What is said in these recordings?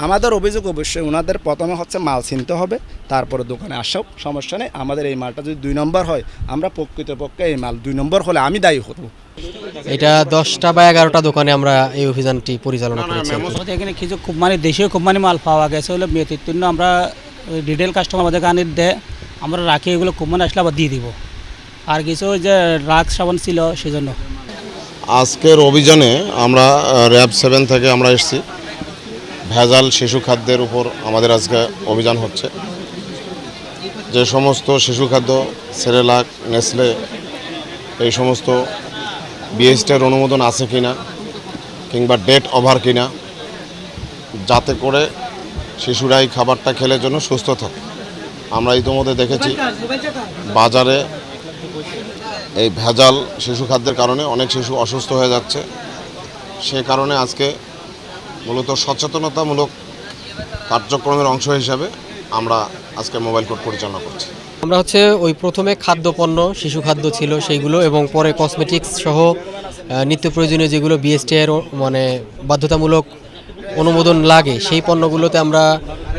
আমাদের অভিযোগ অবশ্যই ওনাদের প্রথমে হচ্ছে মাল চিনতে হবে তারপরে দোকানে আসাও সমস্যা নেই। আমাদের এই মালটা যদি দুই নম্বর হয় আমরা প্রকৃতপক্ষে এই মাল দুই নম্বর হলে আমি দায়ী হব। এটা দশটা বা এগারোটা দোকানে আমরা এই অভিযানটি পরিচালনা করেছি আমাদের এখানে কিছু খুব মানে দেশীয় খুব মানে মাল পাওয়া গেছে হলে মেয়েতির জন্য আমরা ডিটেল কাস্টমার আমাদের কানে দেয় আমরা রাখি এগুলো খুব মানে আসলে আবার দিয়ে দিব। আর কিছু ওই যে রাগ সাবান ছিল সেজন্য। আজকের অভিযানে আমরা র্যাব সেভেন থেকে আমরা এসেছি। ভেজাল শিশু খাদ্যের উপর আমাদের আজকে অভিযান হচ্ছে। যে সমস্ত শিশু খাদ্য সেরেলাক নেসলে, এই সমস্ত বিএসটির অনুমোদন আছে কিনা কিংবা ডেট ওভার কিনা, যাতে করে শিশুরা এই খাবারটা খেলে জন্য সুস্থ থাকে। আমরা ইতিমধ্যে দেখেছি, বাজারে এই ভেজাল শিশু খাদ্যের কারণে অনেক শিশু অসুস্থ হয়ে যাচ্ছে। সে কারণে আজকে মূলত সচেতনতামূলক কার্যক্রমের অংশ হিসাবে আমরা আজকে মোবাইল কোর্ট পরিচালনা করছি। আমরা হচ্ছে ওই প্রথমে খাদ্যপণ্য, শিশু খাদ্য ছিল সেইগুলো এবং পরে কসমেটিক্স সহ নিত্য প্রয়োজনীয় যেগুলো বিএসটি এর মানে বাধ্যতামূলক অনুমোদন লাগে, সেই পণ্যগুলোতে আমরা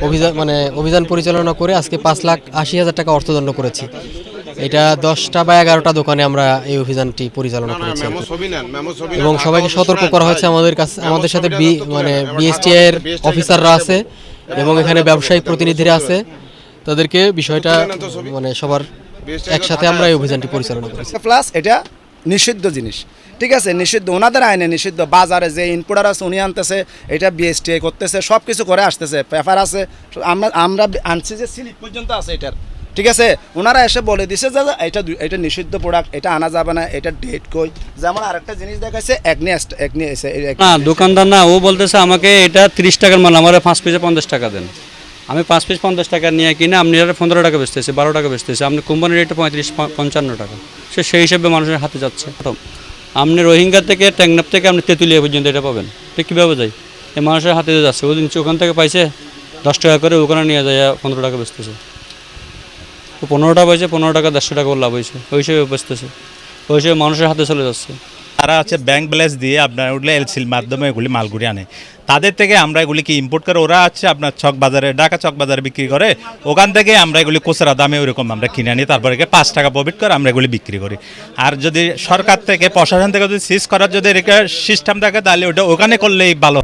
অভিযান মানে অভিযান পরিচালনা করে আজকে পাঁচ লাখ আশি হাজার টাকা অর্থদণ্ড করেছি। এটা দশটা বা এগারোটা দোকানে আমরা এই অভিযানটি পরিচালনা করেছি। এবং সবাইকে সতর্ক করা হয়েছে আমাদের কাছে আমাদের সাথে বি মানে বিএসটি এর অফিসাররা আছে এবং এখানে ব্যবসায়িক প্রতিনিধিরা আছে। তাদেরকে বিষয়টা মানে সবার একসাথে আমরা এই অভিযানটি পরিচালনা করেছি। প্লাস এটা নিষিদ্ধ জিনিস। ঠিক আছে নিষিদ্ধ। ওনাদের আইনে নিষিদ্ধ। বাজারে যে ইনপুটার আছে উনি আনতেছে এটা বিএসটিআই করতেছে সব কিছু করে আসতেছে। পেপার আছে আমরা আমরা আনছি যে স্লিপ পর্যন্ত আছে এটার। ঠিক আছে? ওনারা এসে বলে দিছে যে এটা এটা নিষিদ্ধ প্রোডাক্ট এটা আনা যাবে না এটা ডেট কই? যেমন আরেকটা জিনিস দেখাচ্ছে একনি একনি এসে না দোকানদার না ও বলতেছে আমাকে এটা তিরিশ টাকার মাল আমার পাঁচ পিসে পঞ্চাশ টাকা দেন। আমি পাঁচ পিস পঞ্চাশ টাকা নিয়ে কিনে আপনি এটা পনেরো টাকা বেচতেছে বারো টাকা বেচতেছে। আপনি কোম্পানির রেটটা পঁয়ত্রিশ পঞ্চান্ন টাকা। সে সেই হিসাবে মানুষের হাতে যাচ্ছে। প্রথম আপনি রোহিঙ্গা থেকে ট্যাংনাপ থেকে আপনি তেঁতুলিয়া পর্যন্ত এটা পাবেন। এটা কীভাবে যায়? এই মানুষের হাতে যাচ্ছে। ওই দিন ওখান থেকে পাইছে দশ টাকা করে ওখানে নিয়ে যায় পনেরো টাকা বেচতেছে। তো পনেরো টাকা পাইছে পনেরো টাকা, দেড়শো টাকা লাভ হয়েছে। ওই হিসেবে বেচতেছে ওই হিসেবে মানুষের হাতে চলে যাচ্ছে। তারা হচ্ছে ব্যাংক ব্যালেন্স দিয়ে আপনার ওগুলো এলসির মাধ্যমে এগুলি মালগুড়ি আনে। তাদের থেকে আমরা এগুলিকে ইম্পোর্ট করে? ওরা হচ্ছে আপনার চক বাজারে, ঢাকা চক বাজারে বিক্রি করে। ওখান থেকে আমরা এগুলি খুচরা দামে ওরকম আমরা কিনে আনি। তারপরে পাঁচ টাকা প্রফিট করে আমরা এগুলি বিক্রি করি। আর যদি সরকার থেকে প্রশাসন থেকে যদি সিজ করার যদি সিস্টেম থাকে, তাহলে ওটা ওখানে করলেই ভালো।